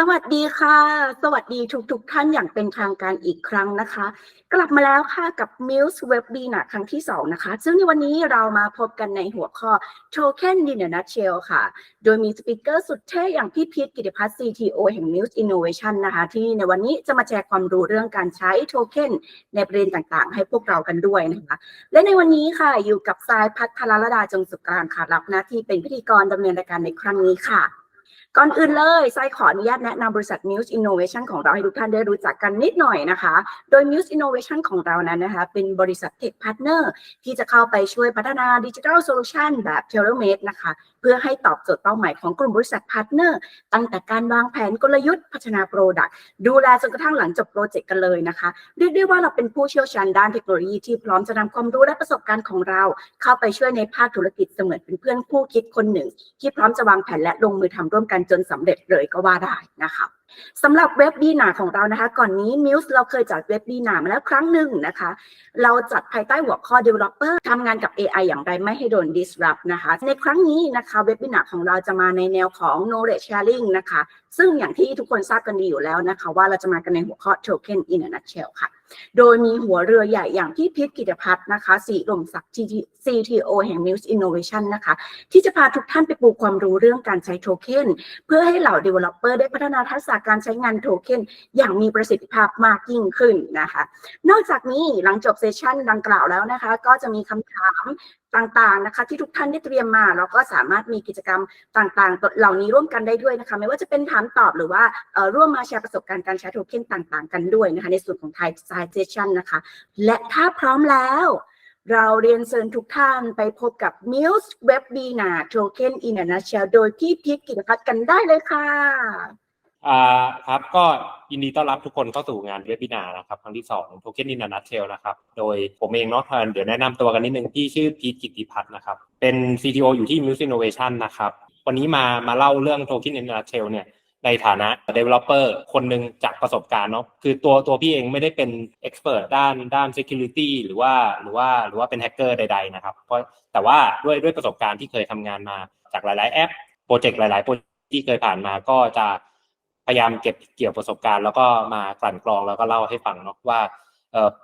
สวัสดีค่ะ สวัสดีทุกๆทท่านอย่างเป็นทางการอีกครั้งนะคะ กลับมาแล้วค่ะกับ Muse Webinar ครั้งที่ 2 นะคะ ซึ่งในวันนี้เรามาพบกันในหัวข้อ Token in a Nutshell ค่ะ โดยมีสปิเกอร์สุดเท่อย่างพี่พีทกิติพัฒน์ CTO แห่ง Muse Innovation นะคะ ที่ในวันนี้จะมาแชร์ความรู้เรื่องการใช้โทเค็นในประเด็นต่างๆ ให้พวกเรากันด้วยนะคะ และในวันนี้ค่ะอยู่กับทรายพัฒนรดาจงสุกลางค่ะรับหน้าที่เป็นพิธีกรดำเนินรายการในครั้งนี้ค่ะ ก่อนอื่นเลยไซขออนุญาตแนะนำบริษัท Muse Innovation ของเราให้ทุกท่านได้รู้จักกันนิดหน่อยนะคะ โดย Muse Innovation ของเรานั้นนะคะ เป็นบริษัท Tech Partner ที่จะเข้าไปช่วยพัฒนา Digital Solution แบบ Tailor-made นะคะ พื่อให้ตอบโจทย์เป้าหมายของกลุ่มบริษัทพาร์ทเนอร์ตั้งแต่การวางแผนกลยุทธ์พัฒนาโปรดักต์ดูแลจนกระทั่งหลังจบโปรเจกต์กันเลยนะคะเรียกได้ว่าเราเป็นผู้เชี่ยวชาญด้านเทคโนโลยีที่พร้อมจะนำความรู้และประสบการณ์ของเรา เข้าไปช่วยในภาคธุรกิจเสมือนเป็นเพื่อนคู่คิดคนหนึ่ง ที่พร้อมจะวางแผนและลงมือทำร่วมกันจนสำเร็จเลยก็ว่าได้นะคะสำหรับเว็บดีนาของเรานะคะ ก่อนนี้มิวส์เราเคยจัดเว็บดีนามาแล้วครั้งหนึ่งนะคะ เราจัดภายใต้หัวข้อ developer ทำงานกับ AI อย่างไรไม่ให้โดน disrupt นะคะ ในครั้งนี้นะคะเว็บดีนาของเราจะมาในแนวของ knowledge sharing นะคะ ซึ่งอย่างที่ทุกคนทราบกันดีอยู่แล้วนะคะ ว่าเราจะมากันในหัวข้อ token in a nutshell ค่ะ โดยมีหัวเรือใหญ่อย่างพี่พิษกิจพัฒน์นะคะสีลมศักดิ์ CTO แห่ง Muse Innovation นะคะ ที่จะพาทุกท่านไปปูความรู้เรื่องการใช้โทเค็นเพื่อให้เหล่า Developer ได้พัฒนาทักษะการใช้งานโทเค็นอย่างมีประสิทธิภาพมากยิ่งขึ้นนะคะ นอกจากนี้หลังจบเซสชันดังกล่าวแล้วนะคะ ก็จะมีคำถามต่างๆนะคะ ที่ทุกท่านได้เตรียมมาแล้วก็สามารถมีกิจกรรมต่างๆ เหล่านี้ร่วมกันได้ด้วยนะคะ ไม่ว่าจะเป็นถามตอบหรือว่าร่วมมาแชร์ประสบการณ์การใช้โทเค็นต่าง ๆ กันด้วยนะคะ ในส่วนของไทยไซเซชันนะคะ และถ้าพร้อมแล้วเราเรียนเชิญทุกท่านไปพบกับ Muse Webinar Token in a Nutshell โดยพี่พีทกิตพัฒน์กันได้เลยค่ะ อ่าครับก็ยินดีต้อนรับทุกคนเข้าสู่งานเวบ i นานะครับ ครั้งที่2 Token in a Nutshell นะครับ โดยผมเองเนาะเดี๋ยวแนะนำตัวกันนิดนึงที่ชื่อพีทกิติพัฒน์นะครับ เป็น CTO อยู่ที่ Muse Innovation นะครับ วันนี้มามาเล่าเรื่อง Token in a Nutshell เนี่ยในฐานะ developer คนหนึ่งจากประสบการณ์เนาะคือตัวตัวพี่เองไม่ได้เป็น expert ด้านด้าน security หรือว่าหรือว่าหรือว่าเป็น hacker ใด ๆ นะครับ เพราะแต่ว่าด้วยด้วยประสบการณ์ที่เคยทำงานมาจากหลาย ๆ แอปโปรเจกต์หลาย ๆ โปรเจกต์ที่เคยผ่านมาก็จะ พยายามเก็บเกี่ยวประสบการณ์ แล้วก็มากลั่นกรองแล้วก็เล่าให้ฟังเนาะว่า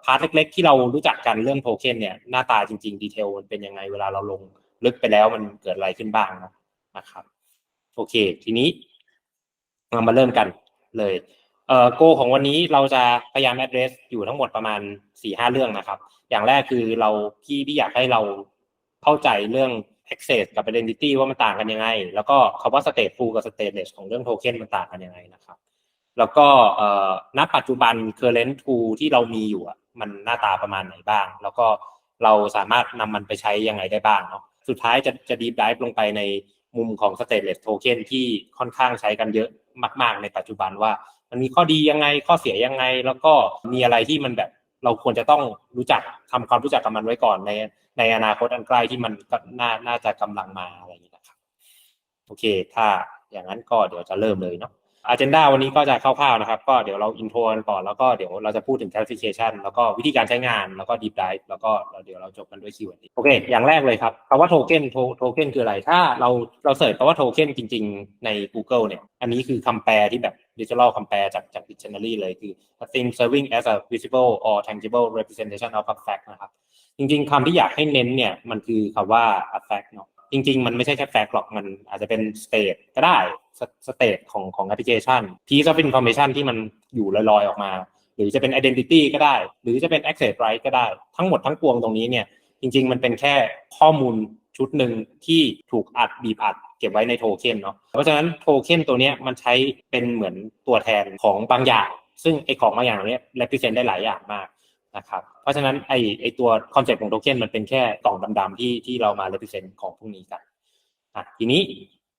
พาร์ทเล็ก ๆ ที่เรารู้จักกันเรื่องโทเค็นเนี่ยหน้าตาจริงๆดีเทลมันเป็นยังไงเวลาเราลงลึกไปแล้วมันเกิดอะไรขึ้นบ้างนะครับโอเค ทีนี้เรามาเริ่มกันเลยเอ่อโกของวันนี้เราจะพยายาม address อยู่ทั้งหมดประมาณสี่ห้าเรื่องนะครับ อย่างแรกคือเราพี่พี่อยากให้เราเข้าใจเรื่อง access กับ identity ว่ามันต่างกันยังไง แล้วก็คำว่า stateful กับ stateless ของเรื่องโทเค็นมันต่างกันยังไงนะครับ แล้วก็เอ่อณปัจจุบัน current tool ที่เรามีอยู่มันหน้าตาประมาณไหนบ้าง แล้วก็เราสามารถนำมันไปใช้ยังไงได้บ้างเนาะสุดท้ายจะจะ deep dive ลงไปในมุมของ stateless token ที่ค่อนข้างใช้กันเยอะมาก ๆ ในปัจจุบันว่า มันมีข้อดียังไงข้อเสียยังไง แล้วก็มีอะไรที่มันแบบ เราควรจะต้องรู้จักทำความรู้จักกับมันไว้ก่อนในในอนาคตอันใกล้ที่มันก็น่าน่าจะกำลังมาอะไรอย่างนี้นะครับ โอเค ถ้าอย่างนั้นก็เดี๋ยวจะเริ่มเลยเนาะ agenda วันนี้ก็จะคร่าวๆนะครับ ก็เดี๋ยวเรา intro กันก่อนแล้วก็เดี๋ยวเราจะพูดถึง clarification แล้วก็วิธีการใช้งานแล้วก็ deep dive แล้วก็เดี๋ยวเราจบกันด้วย Q&A โอเค อย่างแรกเลยครับคำว่า token token คืออะไร ถ้าเราเราเสิร์ชคำว่า token จริง ๆ ใน Google เนี่ย อันนี้คือคำแปลที่แบบ digital คำแปลจากจาก dictionary เลยคือ a thing serving as a visible or tangible representation of a fact นะครับ จริง ๆคำที่อยากให้เน้นเนี่ยมันคือคำว่า a fact เนาะ จริง ๆ มันไม่ใช่แค่ fact หรอกมันอาจจะเป็น state ก็ได้ state ของของแอปพลิเคชัน piece of information ที่มันอยู่ลอยๆออกมา หรือจะเป็น identity ก็ได้ หรือจะเป็น access right ก็ได้ ทั้งหมดทั้งปวงตรงนี้เนี่ย จริง ๆ มันเป็นแค่ข้อมูลชุดหนึ่งที่ถูกอัดบีบอัดเก็บไว้ในโทเค็นเนาะเพราะฉะนั้นโทเค็นตัวเนี้ยมันใช้เป็นเหมือนตัวแทนของบางอย่าง ซึ่งไอของบางอย่างเนี้ย represent ได้หลายอย่างมาก นะครับเพราะฉะนั้นไอไอตัวคอนเซ็ปต์ของโทเค็นมันเป็นแค่กล่องดำๆที่ที่เรามา represent ของพวกนี้กันอะทีนี้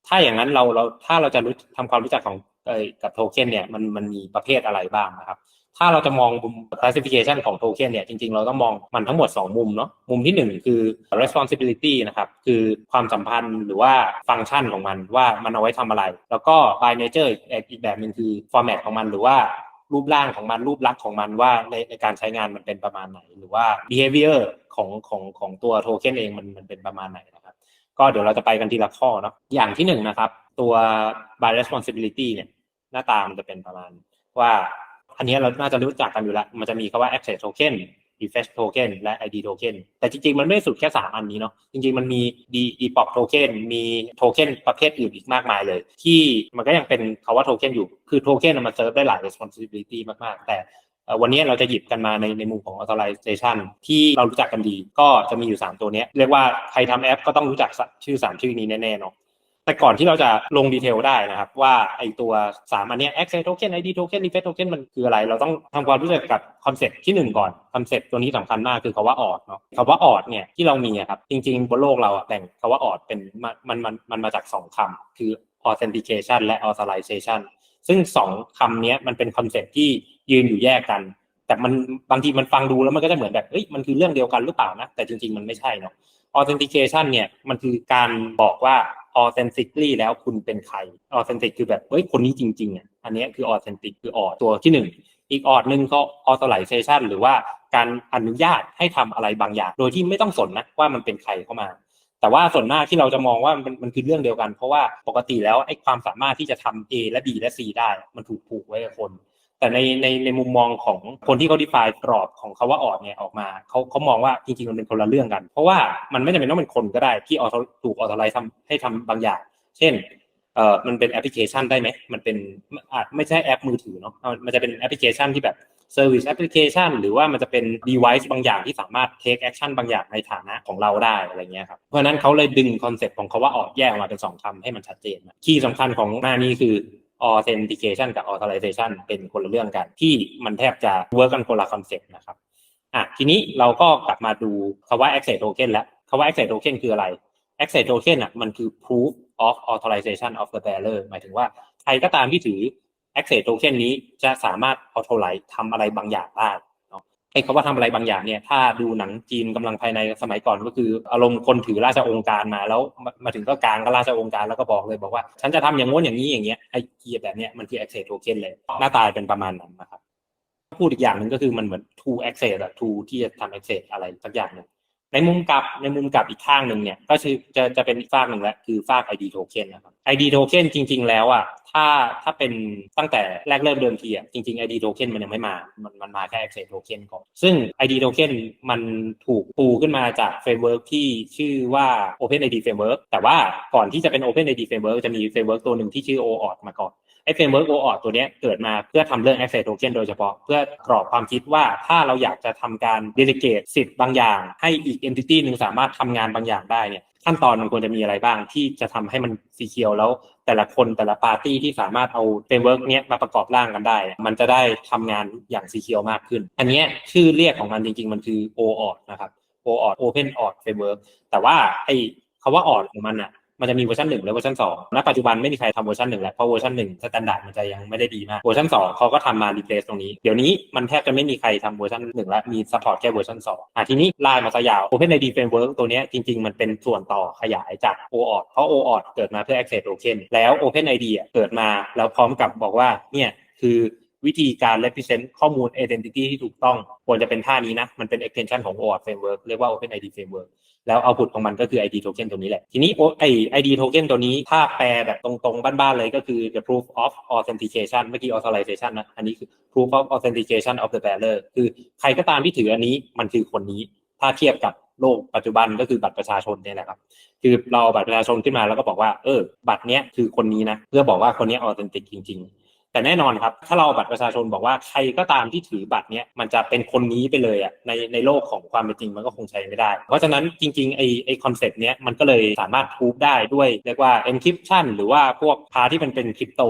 ถ้าอย่างนั้นเราเราถ้าเราจะรู้ทำความรู้จักของเอกับโทเค็นเนี่ยมันมันมีประเภทอะไรบ้างนะครับ ถ้าเราจะมองมุม classification ของโทเค็นเนี่ยจริงๆ เราต้องมองมันทั้งหมด 2 มุมเนาะมุมที่ 1 คือ responsibility นะครับ คือความสัมพันธ์หรือว่าฟังก์ชันของมันว่ามันเอาไว้ทำอะไร แล้วก็ by nature อีกแบบหนึ่งคือ format ของมันหรือว่า รูปร่างของมันรูปลักษณ์ของมันว่าในในการใช้งานมันเป็นประมาณไหน หรือว่า behavior ของของของตัวโทเค็นเองมันมันเป็นประมาณไหนนะครับ ก็เดี๋ยวเราจะไปกันทีละข้อเนาะอย่างที่หนึ่งนะครับ ตัว by responsibility เนี่ยหน้าตามันจะเป็นประมาณว่า อันนี้เราน่าจะรู้จักกันอยู่แล้ว มันจะมีคำว่า access token refresh token และ id token แต่จริงๆ มันไม่สุดแค่ 3 อันนี้เนาะจริงๆ มันมี d EPOP token มีโทเค็นประเภทอื่นอีกมากมายเลย ที่มันก็ยังเป็นคาว่าโทเค็นอยู่คือโทเค็นมันเซิร์ฟได้หลาย responsibility มากๆ แต่วันนี้เราจะหยิบกันมาในในมุมของ authorization ที่เรารู้จักกันดี ก็จะมีอยู่ 3 ตัวนี้ เรียกว่าใครทำแอปก็ต้องรู้จักชื่อ 3 ชื่อนี้แน่ๆเนาะ แต่ก่อนที่เราจะลงดีเทลได้นะครับ ว่าไอตัวสามอันเนี้ย access token id token refresh token มันคืออะไร เราต้องทำความรู้จักกับคอนเซ็ปต์ที่หนึ่งก่อนคอนเซ็ปต์ตัวนี้สำคัญมากคือคาว่าออดเนาะคาว่าออดเนี่ยที่เรามีอะครับ จริงๆ บนโลกเราอะแบ่งคาว่าออดเป็นมันมันมันมาจากสองคำคือ authentication และ authorization ซึ่งสองคำนี้มันเป็นคอนเซ็ปต์ที่ยืนอยู่แยกกัน แต่มันบางทีมันฟังดูแล้วมันก็จะเหมือนแบบเอ้ยมันคือเรื่องเดียวกันหรือเปล่านะแต่จริง ๆมันไม่ใช่เนาะ authentication เนี่ยมันคือการบอกว่า authentically แล้วคุณเป็นใคร authentic คือแบบเฮ้ยคนนี้จริงๆอะอันนี้คือ authentic คือออดตัวที่หนึ่งอีกออดหนึ่งก็ authorization หรือว่าการอนุญาตให้ทำอะไรบางอย่าง โดยที่ไม่ต้องสนนะว่ามันเป็นใครเข้ามา แต่ว่าส่วนมากที่เราจะมองว่ามันมันคือเรื่องเดียวกัน เพราะว่าปกติแล้วไอ้ความสามารถที่จะทำ A และ B และ C ได้ มันถูกผูกไว้กับคน แต่ในในในมุมมองของคนที่เขา define กรอบของคาว่าออดเนี่ยออกมาเขาเขามองว่าจริงๆมันเป็นคนละเรื่องกัน เพราะว่ามันไม่จำเป็นต้องเป็นคนก็ได้ที่ออถูกออโตไลท์ทำให้ทำบางอย่าง เช่นเอ่อมันเป็นแอปพลิเคชันได้ไหมมันเป็นอาจไม่ใช่แอปมือถือเนาะมันจะเป็นแอปพลิเคชันที่แบบ Service Application หรือว่ามันจะเป็น device บางอย่างที่สามารถ take action บางอย่างในฐานะของเราได้อะไรเงี้ยครับ เพราะนั้นเขาเลยดึงคอนเซ็ปต์ของเขาว่าออกแยกออกมาเป็นสองคำให้มันชัดเจนคีย์สำคัญของหน้านี้คือ authentication กับ authorization เป็นคนละเรื่องกัน ที่มันแทบจะ work กันคนละคอนเซ็ปต์นะครับอะทีนี้เราก็กลับมาดูคำว่า access token แล้วคำว่า access token คืออะไร access token อะมันคือ proof of authorization of the bearer หมายถึงว่าใครก็ตามที่ถือ access token นี้จะสามารถ authorize ทำอะไรบางอย่างได้ ไอ้คำว่าทำอะไรบางอย่างเนี่ย ถ้าดูหนังจีนกำลังภายในสมัยก่อนก็คือ อารมณ์คนถือราชองค์การมาแล้วมาถึงก็กลางก็ราชองค์การแล้วก็บอกเลยบอกว่า ฉันจะทำอย่างง้นอย่างนี้อย่างเงี้ยไอ้เกียร์แบบเนี้ยมันคือ access token เลย หน้าตาเป็นประมาณนั้นนะครับพูดอีกอย่างหนึ่งก็คือมันเหมือน to access อะ to ที่จะทำ access อะไรสักอย่างหนึ่งในมุมกลับในมุมกลับอีกข้างหนึ่งเนี่ย ก็คือจะจะเป็นอีกฝากหนึ่งแหละคือฝาก ID token นะครับ ID token จริง ๆ แล้วอะ ถ้าถ้าเป็นตั้งแต่แรกเริ่มเดิมทีอะจริงๆ ID token มันยังไม่มา มันมันมาแค่ access token ก่อน ซึ่ง ID token มันถูกปูขึ้นมาจากเฟรมเวิร์กที่ชื่อว่า OpenID Framework แต่ว่าก่อนที่จะเป็น OpenID Framework จะมีเฟรมเวิร์กตัวหนึ่งที่ชื่อ OAuth มาก่อนไอ้เฟรมเวิร์กโอออตัวเนี้ยเกิดมาเพื่อทำเรื่อง access token โดยเฉพาะ เพื่อกรอบความคิดว่าถ้าเราอยากจะทำการ delegate สิทธิ์บางอย่าง ให้อีก entity หนึ่งสามารถทำงานบางอย่างได้เนี่ย ขั้นตอนมันควรจะมีอะไรบ้างที่จะทำให้มันสีเคียวแล้ว แต่ละคนแต่ละปาร์ตี้ที่สามารถเอาเฟรมเวิร์กเนี้ยมาประกอบร่างกันได้ มันจะได้ทำงานอย่างสีเคียวมากขึ้น อันนี้ชื่อเรียกของมันจริง ๆ มันคือ o อออดนะครับ OAuth Open Auth Framework แต่ว่าไอ้คำว่าออ t ของมันอะ มันจะมีเวอร์ชันหนึ่งและเวอร์ชันสองณปัจจุบันไม่มีใครทำเวอร์ชันหนึ่งแล้วเพราะเวอร์ชันหนึ่งสแตนดาร์ดมันจะยังไม่ได้ดีมากเวอร์ชันสองเขาก็ทำมารีเพลซตรงนี้ เดี๋ยวนี้มันแทบจะไม่มีใครทำเวอร์ชันหนึ่งแล้วมีซัพพอร์ตแค่เวอร์ชันสองอะทีนี้ไลน์มาซะยาว OpenID Framework ตัวนี้จริง ๆ มันเป็นส่วนต่อขยายจาก OAuth เพราะ OAuth เกิดมาเพื่อ Access Token แล้ว OpenID อะเกิดมาแล้วพร้อมกับบอกว่าเนี่ยคือ วิธีการ represent ข้อมูล identity ที่ถูกต้อง ควรจะเป็นท่านี้นะ มันเป็น extension ของ OAuth Framework เรียกว่า OpenID Framework แล้วเอาพุตของมันก็คือ ID token ตัวนี้แหละ ทีนี้โอไอ ID token ตัวนี้ถ้าแปลแบบตรงๆ บ้านๆ เลยก็คือ the proof of authentication เมื่อกี้ authorization นะ อันนี้คือ proof of authentication of the bearer คือใครก็ตามที่ถืออันนี้มันคือคนนี้ ถ้าเทียบกับโลกปัจจุบันก็คือบัตรประชาชนเนี่ยแหละครับ คือเราบัตรประชาชนขึ้นมาแล้วก็บอกว่า เออ บัตรเนี้ยคือคนนี้นะ เพื่อบอกว่าคนนี้ authentic จริง ๆ แต่แน่นอนครับ ถ้าเราบัตรประชาชนบอกว่าใครก็ตามที่ถือบัตรเนี้ยมันจะเป็นคนนี้ไปเลยอะในในโลกของความเป็นจริงมันก็คงใช้ไม่ได้ เพราะฉะนั้นจริงๆไอไอคอนเซ็ปต์เนี้ยมันก็เลยสามารถทูบได้ด้วยเรียกว่า encryption หรือว่าพวกพาที่มันเป็นคริปโต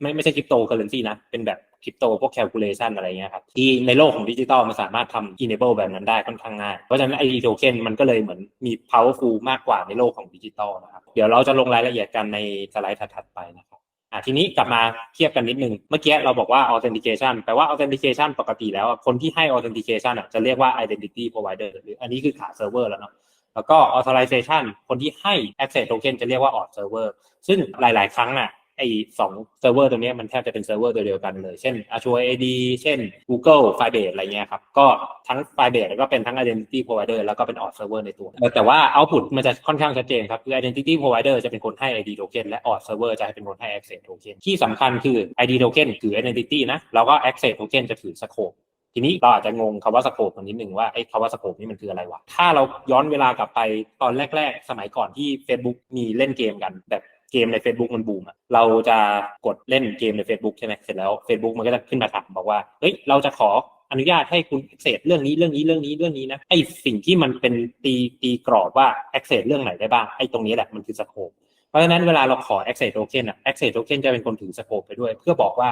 ไม่ไม่ใช่คริปโตเคอเรนซีนะ เป็นแบบคริปโตพวก calculation อะไรเงี้ยครับ ที่ในโลกของดิจิตอลมันสามารถทำ enable แบบนั้นได้ค่อนข้างง่าย เพราะฉะนั้น ID token มันก็เลยเหมือนมี powerful มากกว่าในโลกของดิจิตอลนะครับ เดี๋ยวเราจะลงรายละเอียดกันในสไลด์ถัดๆไปนะครับ อะทีนี้กลับมาเทียบกันนิดนึง เมื่อกี้เราบอกว่า authentication แปลว่า authentication ปกติแล้วคนที่ให้ authentication อะจะเรียกว่า identity provider หรืออันนี้คือขาเซิร์ฟเวอร์แล้วเนาะแล้วก็ authorization คนที่ให้ access token จะเรียกว่า auth server ซึ่งหลาย ๆ ครั้งอะ ไอ้สองเซิร์ฟเวอร์ตัวนี้มันแทบจะเป็นเซิร์ฟเวอร์ตัวเดียวกันเลย เช่น Azure AD เช่น Google Firebase อะไรเงี้ยครับ ก็ทั้ง Firebase แล้วก็เป็นทั้ง Identity Provider แล้วก็เป็น Auth Server ในตัว แต่ว่า output มันจะค่อนข้างชัดเจนครับ คือ Identity Provider จะเป็นคนให้ ID Token และ Auth Server จะเป็นคนให้ Access Token ที่สำคัญคือ ID Token คือ Identity นะ แล้วก็ Access Token จะถือ Scope ทีนี้เราอาจจะงงคำว่าสโคปตรงนิดหนึ่งว่าไอ้คำว่าสโคปนี่มันคืออะไรวะ ถ้าเราย้อนเวลากลับไปตอนแรก ๆ สมัยก่อนที่ Facebook มีเล่นเกมกันแบบ เกมใน Facebook มันบูมอะเราจะกดเล่นเกมใน Facebook ใช่ไหมเสร็จแล้ว Facebook มันก็จะขึ้นมาถามบอกว่าเฮ้ยเราจะขออนุญาตให้คุณ access เรื่องนี้เรื่องนี้เรื่องนี้เรื่องนี้นะไอ้สิ่งที่มันเป็นตีตีกรอบว่า access เรื่องไหนได้บ้างไอ้ตรงนี้แหละมันคือสโคปเพราะฉะนั้นเวลาเราขอ access token อะ access token จะเป็นคนถือสโคปไปด้วย เพื่อบอกว่า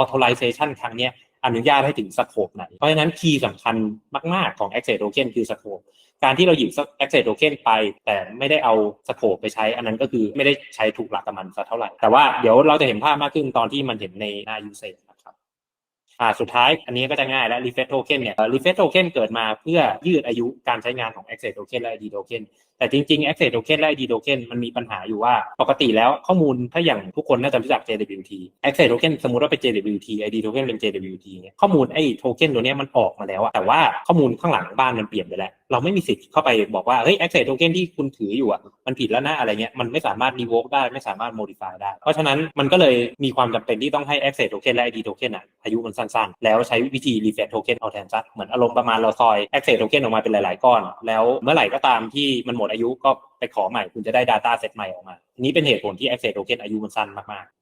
authorization ครั้งเนี้ย อนุญาตให้ถึงสโคปไหน เพราะฉะนั้นคีย์สำคัญมากๆของ Access Token คือสโคปการที่เราหยิบ Access Token ไป แต่ไม่ได้เอาสโคปไปใช้ อันนั้นก็คือไม่ได้ใช้ถูกหลักกับมันสักเท่าไหร่ แต่ว่าเดี๋ยวเราจะเห็นภาพมากขึ้นตอนที่มันเห็นในหน้า User อ่าสุดท้ายอันนี้ก็จะง่ายแล้ว refresh token เนี่ย refresh token เกิดมาเพื่อยืดอายุการใช้งานของ access token และ id token แต่จริงๆ access token และ id token มันมีปัญหาอยู่ว่าปกติแล้วข้อมูลถ้าอย่างทุกคนน่าจะรู้จัก JWT access token สมมุติว่าเป็น JWT id token เป็น JWT เนี่ยข้อมูลไอ้ token ตัวนี้มันออกมาแล้วอะแต่ว่าข้อมูลข้างหลังบ้านมันเปลี่ยนไปแล้วเราไม่มีสิทธิ์เข้าไปบอกว่าเฮ้ย access token ที่คุณถืออยู่อะมันผิดแล้วนะอะไรเงี้ยมันไม่สามารถ revoke ได้ไม่สามารถ modify ได้ เพราะฉะนั้นมันก็เลยมีความจำเป็นที่ต้องให้ access token และ id token อะอายุมันสั้นๆ แล้วใช้วิธี refresh token เอาแทนซะเหมือนอารมณ์ประมาณเราซอย access token ออกมาเป็นหลายๆก้อน แล้วเมื่อไหร่ก็ตามที่มันหมดอายุก็ไปขอใหม่คุณจะได้ data set ใหม่ออกมา นี้เป็นเหตุผลที่ access token อายุมันสั้นมากๆ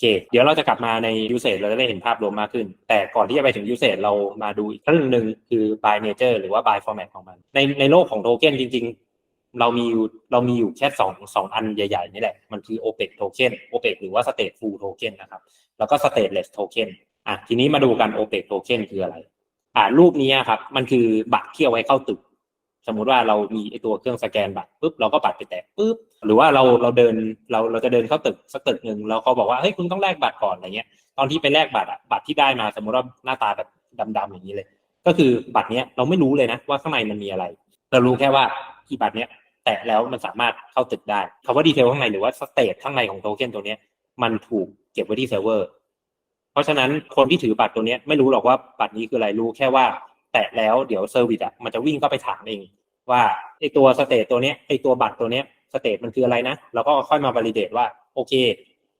เค เดี๋ยวเราจะกลับมาใน usage เราจะได้เห็นภาพรวมมากขึ้น แต่ก่อนที่จะไปถึง usage เรามาดูอีกเรื่องหนึ่งคือ by nature หรือว่า by format ของมัน ในในโลกของโทเค็นจริง ๆ เรามีอยู่เรามีอยู่แค่สองสองอันใหญ่ ๆ นี่แหละ มันคือ OPEC token OPEC หรือว่า stateful token นะครับ แล้วก็ stateless token อะทีนี้มาดูกัน OPEC token คืออะไร อ่ารูปนี้ครับ มันคือบัตรที่เอาไว้เข้าตึก สมมุติว่าเรามีไอตัวเครื่องสแกนบัตรปุ๊บเราก็บัตรไปแตะปุ๊บหรือว่าเราเราเดินเราเราจะเดินเข้าตึกสักตึกหนึ่งแล้วเขาบอกว่าเฮ้ยคุณต้องแลกบัตรก่อนอะไรเงี้ย ตอนที่ไปแลกบัตรอะบัตรที่ได้มา สมมติว่าหน้าตาแบบดำๆอย่างนี้เลย ก็คือบัตรเนี้ยเราไม่รู้เลยนะว่าข้างในมันมีอะไร เรารู้แค่ว่าที่บัตรเนี้ยแตะแล้วมันสามารถเข้าตึกได้คำว่าดีเทลข้างในหรือว่าสเตทข้างในของโทเค็นตัวเนี้ยมันถูกเก็บไว้ที่เซิร์ฟเวอร์ เพราะฉะนั้นคนที่ถือบัตรตัวเนี้ยไม่รู้หรอกว่าบัตรนี้คืออะไรรู้แค่ว่า แตะแล้วเดี๋ยวเซอร์วิสอะมันจะวิ่งเข้าไปถามเอง ว่าไอตัวสเตทตัวเนี้ยไอตัวบัตรตัวเนี้ยสเตทมันคืออะไรนะแล้วก็ค่อยมาบ a ลิเดตว่าโอเค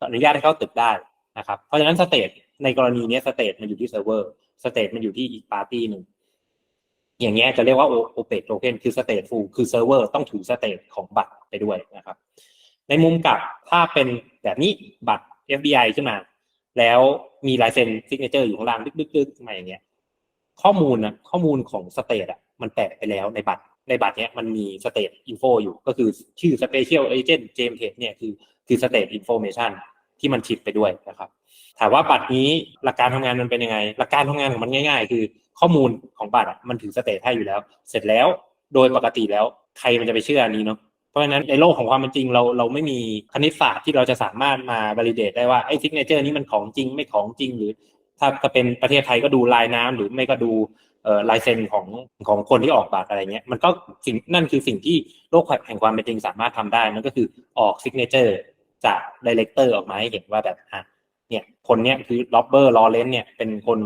อนุญาตให้เข้าตึกได้นะครับเพราะฉะนั้นสเตทในกรณีนี้สเตทมันอยู่ที่เซิร์ฟเวอร์สเตทมันอยู่ที่อีกปาร์ตี้หนึ่งอย่างเงี้ยจะเรียกว่าโอเปกโทเค็นคือสเตทฟูลคือเซิร์ฟเวอร์ต้องถือสเตทของบัตรไปด้วยนะครับ ในมุมกลับถ้าเป็นแบบนี้บัตร FBI ขึ้นมา แล้วมีลายเซ็นซิกเนเจอร์อยู่ข้างล่างดึกๆๆมาอย่างเงี้ย ข้อมูลนะข้อมูลของสเตทอะมันแปะไปแล้วในบัตรในบัตรเนี้ยมันมีสเตทอินโฟอยู่ก็คือชื่อ Special Agent James Tate เนี่ยคือคือสเตทอินโฟเมชันที่มันชิปไปด้วยนะครับถามว่าบัตรนี้หลักการทำงานมันเป็นยังไง หลักการทำงานของมันง่าย ๆ คือข้อมูลของบัตรอะมันถือสเตทให้อยู่แล้ว เสร็จแล้วโดยปกติแล้วใครมันจะไปเชื่ออันนี้เนาะเพราะฉะนั้นในโลกของความเป็นจริงเราเราไม่มีคณิตศาสตร์ที่เราจะสามารถมา validate ได้ว่าไอ้ signature นี้มันของจริงไม่ของจริงหรือ ถ้าจะเป็นประเทศไทยก็ดูลายน้ำหรือไม่ก็ดูลายเซ็นของของคนที่ออกบัตรอะไรเงี้ย มันก็สิ่งนั่นคือสิ่งที่โลกแห่งความเป็นจริงสามารถทำได้นั่นก็คือออก signature จาก director ออกมาให้เห็นว่าแบบอะเนี่ยคนเนี้ยคือล็อบเบอร์ลอเรนเนี่ยเป็นคน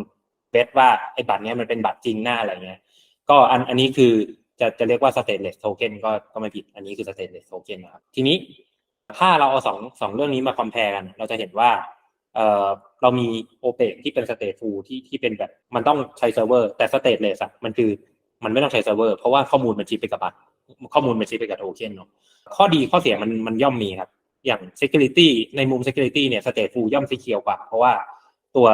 เบสว่าไอ้บัตรเนี้ยมันเป็นบัตรจริงหน้าอะไรเงี้ย ก็อันอันนี้คือจะจะเรียกว่า stateless token ก็ก็ไม่ผิด อันนี้คือ stateless token นะครับ ทีนี้ถ้าเราเอาสองสองเรื่องนี้มา compare กัน เราจะเห็นว่า เอ่อเรามี OPEC ที่เป็น stateful ที่ที่เป็นแบบมันต้องใช้เซิร์ฟเวอร์แต่ stateless อะมันคือมันไม่ต้องใช้เซิร์ฟเวอร์เพราะว่าข้อมูลมันชิปไปกับบัตรข้อมูลมันชิปไปกับโทเค็นเนาะข้อดีข้อเสียมันมันย่อมมีครับ อย่าง security ในมุม security เนี่ย stateful ย่อมสีเขียวกว่า เพราะว่าตัว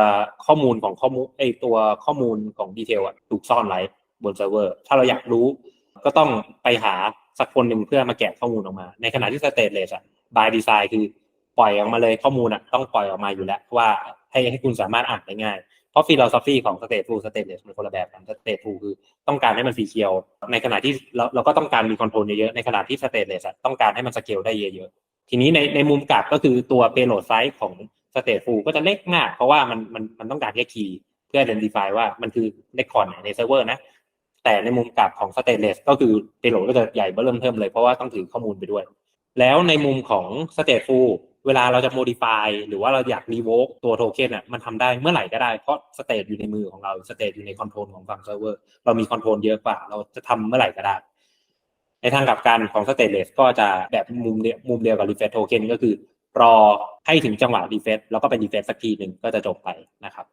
ข้อมูลของข้อมูลไอตัวข้อมูลของดีเทลอะถูกซ่อนไว้บนเซิร์ฟเวอร์ถ้าเราอยากรู้ก็ต้องไปหาสักคนหนึ่งเพื่อมาแกะข้อมูลออกมา ในขณะที่ stateless อะ by design คือ ปล่อยออกมาเลยข้อมูลอะต้องปล่อยออกมาอยู่แล้วว่าให้ให้คุณสามารถอ่านได้ง่าย เพราะ philosophy ของ stateful stateless มันคนละแบบกัน stateful คือต้องการให้มันสีเขียว ในขณะที่เราเราก็ต้องการมีคอนโทรลเยอะๆในขณะที่ stateless อะต้องการให้มันสเกลได้เยอะๆทีนี้ในในมุมกลับก็คือตัว payload size ของ stateful ก็จะเล็กมาก เพราะว่ามันมันมันต้องการแค่คีย์เพื่อ identify ว่ามันคือ record ในเซิร์ฟเวอร์นะแต่ในมุมกลับของ stateless ก็คือ payload ก็จะใหญ่เบิ่มเทิมเลยเพราะว่าต้องถือข้อมูลไปด้วย แล้วในมุมของ stateful เเวลาเราจะ modify หรือว่าเราอยาก revoke ตัวโทเค็นอะมันทำได้เมื่อไหร่ก็ได้ เพราะสเต e อยู่ในมือของเราสเต e อยู่ในคอนโทรลของฝั่งเซิร์ฟเวอร์เรามีคอนโทรลเยอะกว่า เราจะทำเมื่อไหร่ก็ได้ ในทางกลับกันของ stateless ก็จะแบบมุมเดียวมุมเดียวกับ refresh token ก็คือ รอให้ถึงจังหวะ refresh แล้วก็ไป refresh สักทีหนึ่งก็จะจบไปนะครับ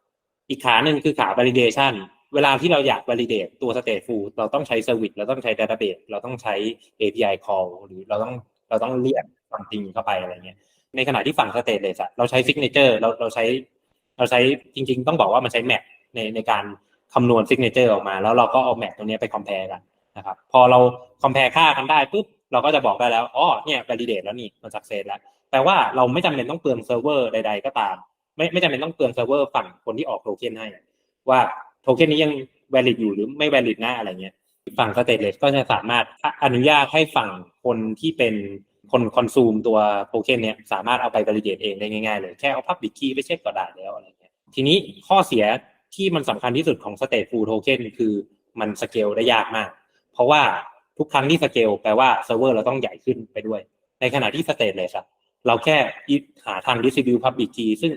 อีกขาหนึ่งคือขา validation เวลาที่เราอยาก validate ตัว stateful เราต้องใช้ service เราต้องใช้ database เราต้องใช้ API call หรือเราต้องเราต้องเรียก something เข้าไปอะไรเงี้ย ในขณะที่ฝั่ง stateless อะเราใช้ signature เราเราใช้ เราใช้จริง ๆ ต้องบอกว่ามันใช้ map ในในการคำนวณ signature ออกมา แล้วเราก็เอา map ตัวนี้ไป compare กันนะครับ พอเรา compare ค่ากันได้ปุ๊บเราก็จะบอกได้แล้วอ๋อเนี่ย validate แล้วนี่มัน success แล้วแปลว่าเราไม่จำเป็นต้องเปลืองเซิร์ฟเวอร์ใด ๆ ก็ตาม ไม่ไม่จำเป็นต้องเปลืองเซิร์ฟเวอร์ฝั่งคนที่ออกโทเค็นให้ ว่าโทเค็นนี้ยัง valid อยู่หรือไม่ valid นะอะไรเงี้ย ฝั่ง stateless ก็จะสามารถอนุญาตให้ฝั่งคนที่เป็น คนคอนซูมตัวโทเค็นเนี้ยสามารถเอาไป validate เองได้ง่ายๆเลย แค่เอา public key ไปเช็คก็ได้แล้วอะไรเงี้ยทีนี้ข้อเสียที่มันสำคัญที่สุดของ stateful token คือมันสเกลได้ยากมาก เพราะว่าทุกครั้งที่สเกลแปลว่าเซิร์ฟเวอร์เราต้องใหญ่ขึ้นไปด้วย ในขณะที่ stateless อะเราแค่หาทาง distribute public key ซึ่ง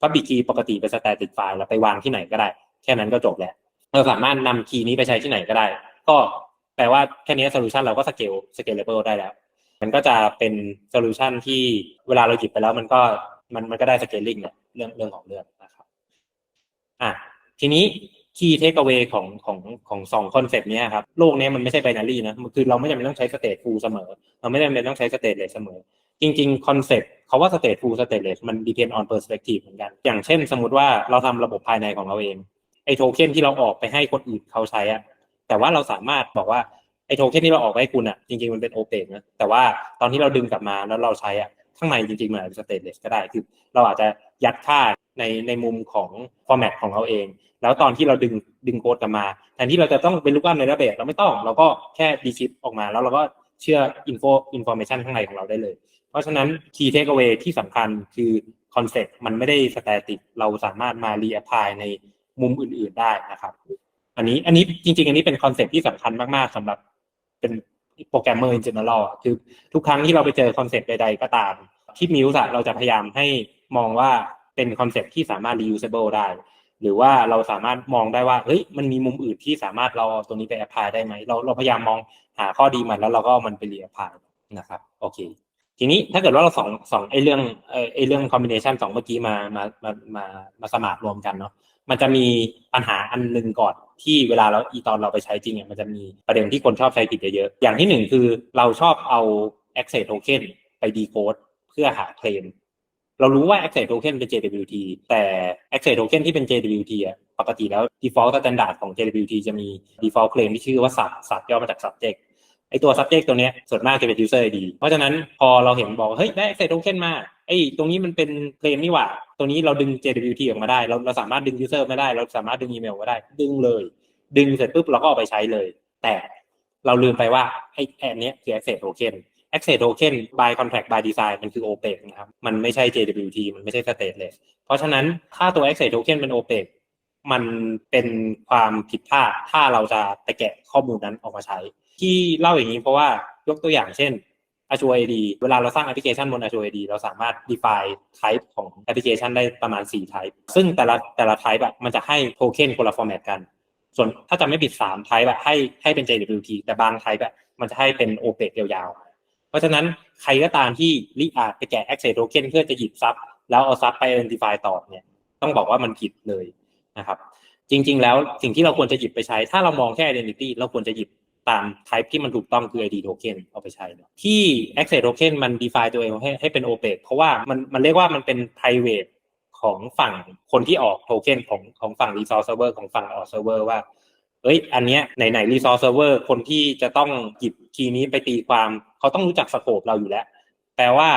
public key ปกติเป็น static file เราไปวางที่ไหนก็ได้ แค่นั้นก็จบแล้วเราสามารถนำคีย์นี้ไปใช้ที่ไหนก็ได้ ก็แปลว่าแค่นี้โซลูชันเราก็สเกล scalable ได้แล้ว มันก็จะเป็นโซลูชันที่เวลาเราหยิบไปแล้วมันก็มันมันก็ได้ scaling เนี่ยเรื่องเรื่องของเรื่องนะครับอะทีนี้ key takeaway ของของของสองคอนเซปต์นี้ครับ โลกนี้มันไม่ใช่ binary นะคือเราไม่จำเป็นต้องใช้ state full เสมอ เราไม่จำเป็นต้องใช้ stateless เสมอ จริงๆคอนเซปต์เขาว่า state full stateless มัน depend on perspective เหมือนกัน อย่างเช่นสมมติว่าเราทำระบบภายในของเราเองไอโทเค็นที่เราออกไปให้คนอื่นเขาใช้อะแต่ว่าเราสามารถบอกว่า ไอ้โทเค็นที่เราออกไปให้คุณอะจริงๆมันเป็นโอเปกนะแต่ว่าตอนที่เราดึงกลับมาแล้วเราใช้อะข้างในจริงๆมันอาจจะ stateless ก็ได้คือ เราอาจจะยัดค่าในในมุมของ format ของเราเอง แล้วตอนที่เราดึงดึงโค้ดกลับมาแทนที่เราจะต้องเป็นลูกบ้านในระเบิดเราไม่ต้อง เราก็แค่ดีชิปออกมา แล้วเราก็เชื่อ info information ข้างในของเราได้เลย เพราะฉะนั้น key takeaway ที่สำคัญคือคอนเซ็ปต์มันไม่ได้ static เราสามารถมา reapply ในมุมอื่น ๆได้นะครับ อันนี้อันนี้จริง ๆ อันนี้เป็นคอนเซ็ปต์ที่สำคัญมากๆสำหรับ เป็นโปรแกรมเมอร์ in general อะคือทุกครั้งที่เราไปเจอคอนเซ็ปต์ใด ๆ ก็ตาม ที่มิวส์เราจะพยายามให้มองว่าเป็นคอนเซ็ปต์ที่สามารถ reusable ได้ หรือว่าเราสามารถมองได้ว่าเฮ้ยมันมีมุมอื่นที่สามารถเราเอาตัวนี้ไป apply ได้ไหมเราเราพยายามมองหาข้อดีมันแล้วเราก็มันไป reapply นะครับโอเค ทีนี้ถ้าเกิดว่าเราสองสองไอเรื่องไอเรื่อง combination สองเมื่อกี้มามามามามาสมารรวมกันเนาะ มันจะมีปัญหาอันหนึ่งก่อนที่เวลาเราอีตอนเราไปใช้จริงเนี่ยมันจะมีประเด็นที่คนชอบใช้ผิดเยอะๆอย่างที่หนึ่งคือเราชอบเอา access token ไป decode เพื่อหาเคลมเรารู้ว่า access token เป็น JWT แต่ access token ที่เป็น JWT อะปกติแล้ว default standard ของ JWT จะมี default claim ที่ชื่อว่า sub sub ย่อมาจาก subject ไอตัว subject ตัวเนี้ยส่วนมากจะเป็น user ID เพราะฉะนั้นพอเราเห็นบอกเฮ้ยได้ access token มา ไอ้ตรงนี้มันเป็นเคลมนี่หว่าตัวนี้เราดึง JWT ออกมาได้ เราเราสามารถดึง user ไม่ได้ เราสามารถดึงอีเมลมาได้ ดึงเลย ดึงเสร็จปุ๊บเราก็เอาไปใช้เลย แต่เราลืมไปว่าไอ้แอนเนี้ยคือ access token access token by contract by design มันคือ OPEC นะครับ มันไม่ใช่ JWT มันไม่ใช่ stateless เพราะฉะนั้นถ้าตัว access token เป็น OPEC มันเป็นความผิดพลาดถ้าเราจะไปแกะข้อมูลนั้นออกมาใช้ ที่เล่าอย่างนี้เพราะว่ายกตัวอย่างเช่น Azure AD เวลาเราสร้างแอปพลิเคชันบน Azure AD เราสามารถ define type ของแอปพลิเคชันได้ประมาณ 4 type ซึ่งแต่ละแต่ละ type อะมันจะให้โทเค็นคนละ format กัน ส่วนถ้าจะไม่ผิด3 type อะให้ให้เป็น JWT แต่บาง type อะมันจะให้เป็น OPEC ยาวๆ เพราะฉะนั้นใครก็ตามที่รีอาไปแกะ access token เพื่อจะหยิบซับแล้วเอาซับไป identify ต่อเนี่ยต้องบอกว่ามันผิดเลยนะครับจริง ๆ แล้วสิ่งที่เราควรจะหยิบไปใช้ ถ้าเรามองแค่ identity เราควรจะหยิบ ตาม type ที่มันถูกต้องคือ ID token เอาไปใช้ที่ access token มัน define ตัวเองให้ให้เป็น opaque เพราะว่ามันมันเรียกว่ามันเป็น private ของฝั่งคนที่ออกโทเค็นของของฝั่ง resource server ของฝั่งออก server ว่าเอ้ย อันเนี้ยไหนไหน resource server คนที่จะต้องหยิบคีย์นี้ไปตีความ เขาต้องรู้จักสโคปเราอยู่แล้ว แปลว่า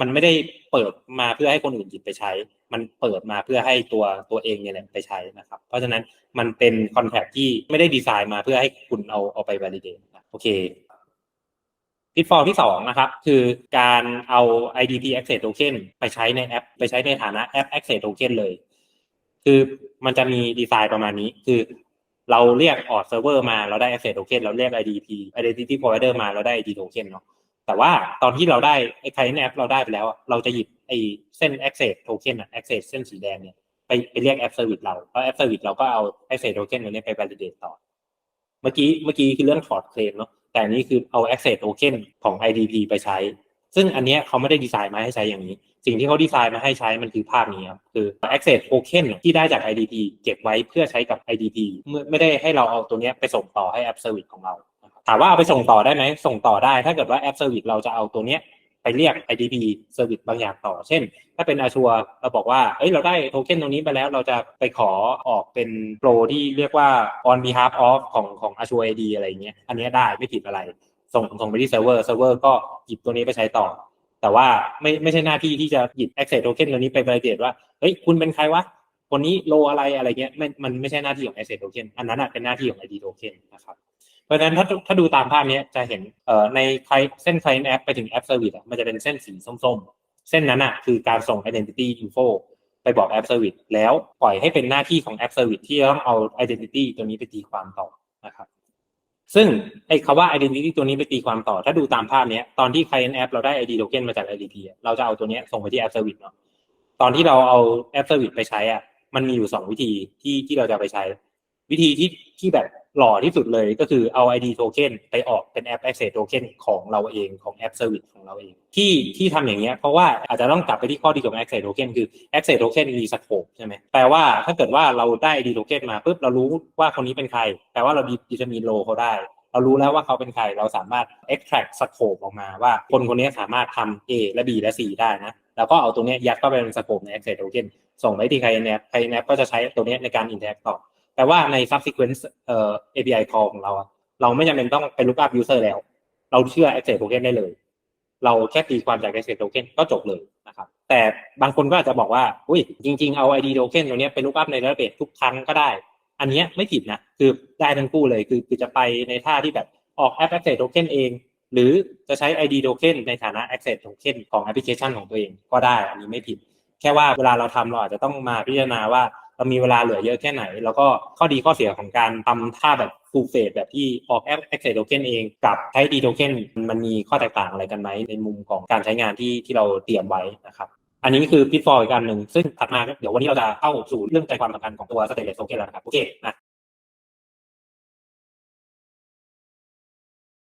มันไม่ได้เปิดมาเพื่อให้คนอื่นหยิบไปใช้มันเปิดมาเพื่อให้ตัวตัวเองเนี่ยแหละไปใช้นะครับ เพราะฉะนั้นมันเป็นคอนแทคที่ไม่ได้ดีไซน์มาเพื่อให้คุณเอาเอาไป validate นะโอเคพิทฟอลที่สองนะครับ คือการเอา IDP Access Token ไปใช้ในแอป ไปใช้ในฐานะแอป Access Token เลย คือมันจะมีดีไซน์ประมาณนี้ คือเราเรียกออดเซิร์ฟเวอร์มาเราได้ Access Token เราเรียก IDP Identity Provider มาเราได้ ID Token เนาะแต่ว่าตอนที่เราได้ไอ้ Client App เราได้ไปแล้ว เราจะหยิบ ไอเส้น access token อะ access เส้นสีแดงเนี่ยไปไปเรียก app service เราแล้ว app service เราก็เอา access token ตัวนี้ไป validate ต่อ เมื่อกี้เมื่อกี้คือเรื่องถอดเคลมเนาะแต่อันนี้คือเอา access token ของ IDP ไปใช้ ซึ่งอันเนี้ยเขาไม่ได้ดีไซน์มาให้ใช้อย่างนี้ สิ่งที่เขาดีไซน์มาให้ใช้มันคือภาพนี้ครับคือ access token ที่ได้จาก IDP เก็บไว้เพื่อใช้กับ IDP ไม่ไม่ได้ให้เราเอาตัวเนี้ยไปส่งต่อให้ app service ของเราถามว่าเอาไปส่งต่อได้ไหมส่งต่อได้ ถ้าเกิดว่า app service เราจะเอาตัวเนี้ย ไปเรียก IDP service บางอย่างต่อ เช่น ถ้าเป็น Azure เราบอกว่า เอ้ย เราได้โทเค็นตรงนี้ไปแล้ว เราจะไปขอออกเป็นโปรที่เรียกว่า on behalf of ของของ Azure AD อะไรเงี้ย อันเนี้ยได้ไม่ผิดอะไร ส่งส่งไปที่เซิร์ฟเวอร์ เซิร์ฟเวอร์ก็หยิบตัวนี้ไปใช้ต่อ แต่ว่าไม่ไม่ใช่หน้าที่ที่จะหยิบ access token ตัวนี้ไป validate ว่า เฮ้ย คุณเป็นใครวะ คนนี้โลอะไรอะไรเงี้ยไม่มันไม่ใช่หน้าที่ของ access token อันนั้นอะเป็นหน้าที่ของ ID token นะครับ เพราะฉะนั้นถ้าถ้าดูตามภาพนี้จะเห็นเอ่อในใครเส้น client app ไปถึง app service อะมันจะเป็นเส้นสีส้มๆ เส้นนั้นอะคือการส่ง identity info ไปบอก app service แล้วปล่อยให้เป็นหน้าที่ของ app service ที่จะต้องเอา identity ตัวนี้ไปตีความต่อนะครับซึ่งไอ้คำว่า identity ตัวนี้ไปตีความต่อ ถ้าดูตามภาพนี้ตอนที่ client app เราได้ ID token มาจาก IDP เราจะเอาตัวนี้ส่งไปที่ app service เนาะตอนที่เราเอา app service ไปใช้อะมันมีอยู่สองวิธีที่ที่เราจะไปใช้ วิธีที่ที่แบบ หล่อที่สุดเลยก็คือเอา ID token ไปออกเป็น app access token ของเราเองของ app service ของเราเอง ที่ที่ทำอย่างเงี้ยเพราะว่าอาจจะต้องกลับไปที่ข้อดีของ access token คือ access token มี scope ใช่ไหมแปลว่าถ้าเกิดว่าเราได้ ID token มาปุ๊บเรารู้ว่าคนนี้เป็นใคร แปลว่าเราดีจะมีโลเขาได้เรารู้แล้วว่าเขาเป็นใคร เราสามารถ extract scope ออกมาว่าคนคนนี้สามารถทำ A และ B และ C ได้นะ แล้วก็เอาตัวเนี้ยยัดเข้าไปใน scope ใน access token ส่งไปที่ client app client app ก็จะใช้ตัวเนี้ยในการ interact ต่อ แต่ว่าใน subsequent เอ่อ API call ของเราอะเราไม่จำเป็นต้องไป look up user แล้ว เราเชื่อ access token ได้เลย เราแค่ตีความจาก access token ก็จบเลยนะครับ แต่บางคนก็อาจจะบอกว่า อุ้ย จริง ๆ เอา ID token ตัวนี้ไป look up ใน database ทุกครั้งก็ได้ อันนี้ไม่ผิดนะ คือได้ทั้งคู่เลย คือคือจะไปในท่าที่แบบออก app access token เอง หรือจะใช้ ID token ในฐานะ access token ของแอปพลิเคชันของตัวเองก็ได้ อันนี้ไม่ผิด แค่ว่าเวลาเราทำเราอาจจะต้องมาพิจารณาว่า เรามีเวลาเหลือเยอะแค่ไหน แล้วก็ข้อดีข้อเสียของการทำท่าแบบฟูเฟดแบบที่ออกแอปแอคเซสโทเค็นเองกับใช้ดีโทเค็นมันมีข้อแตกต่างอะไรกันไหมในมุมของการใช้งานที่ที่เราเตรียมไว้นะครับอันนี้คือพิทฟอลอีกอันหนึ่ง ซึ่งถัดมาเดี๋ยววันนี้เราจะเข้าสู่เรื่องใจความสำคัญของตัวสเตเลสโทเค็นแล้วนะครับ โอเคนะ